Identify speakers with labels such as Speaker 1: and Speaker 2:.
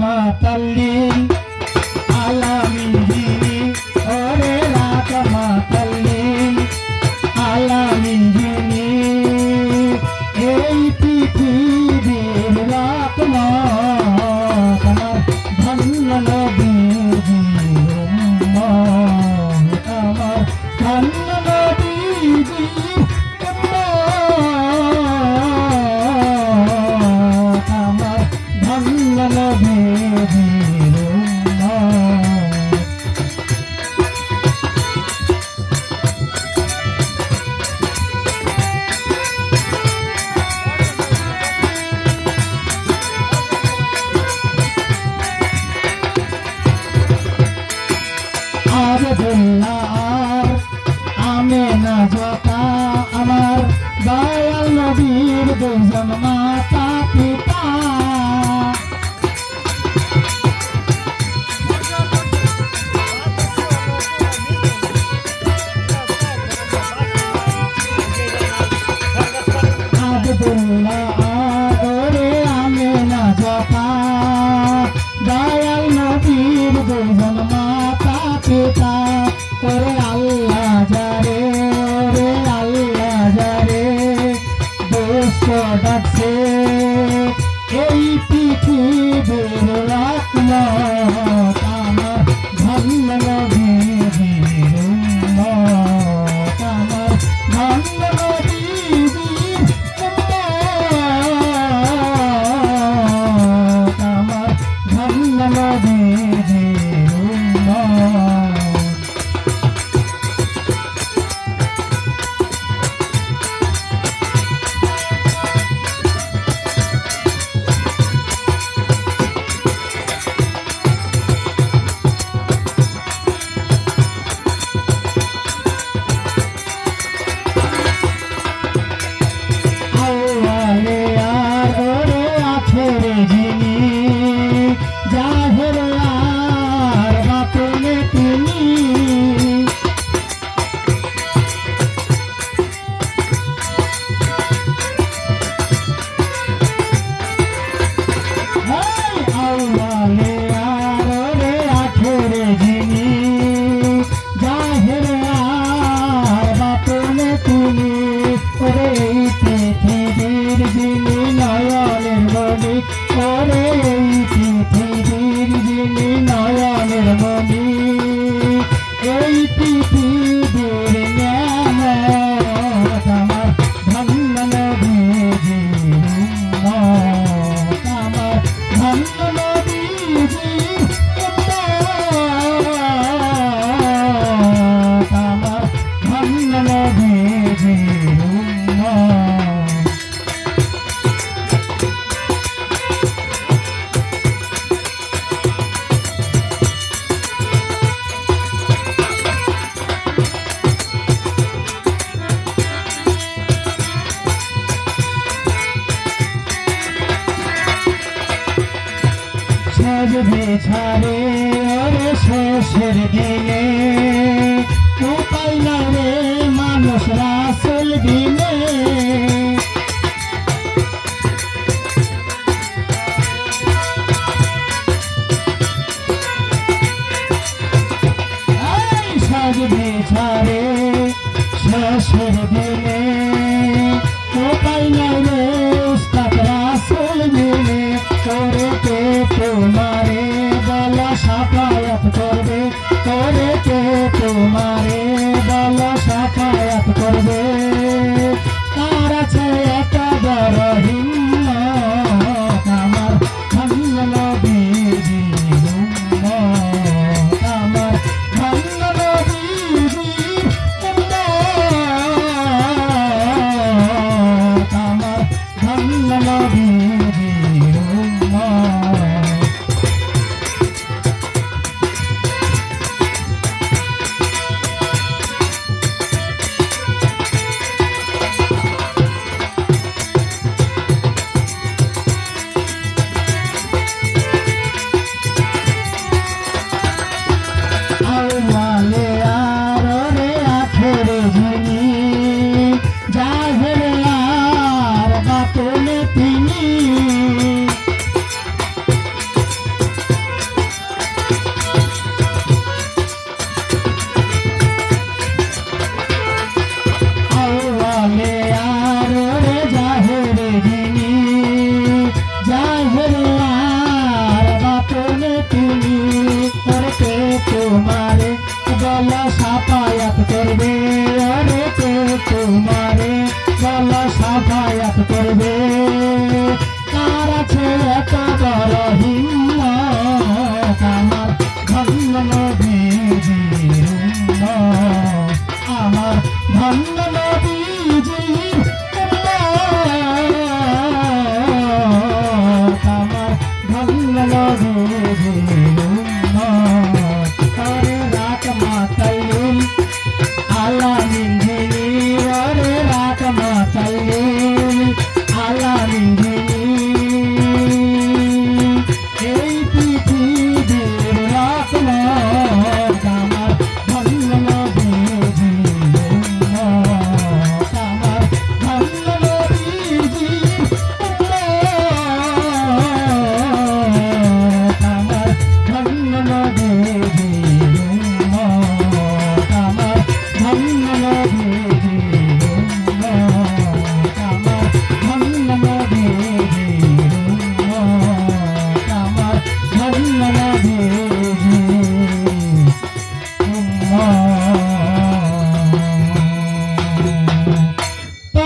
Speaker 1: మా తల్లి আমার দয়াল নবীর দুজন মাতা পিতা cùng đã শেষের বিছারে ওরে শেষের দিনে। উপায় না রে মানুষ রাসুল দিনে। করবে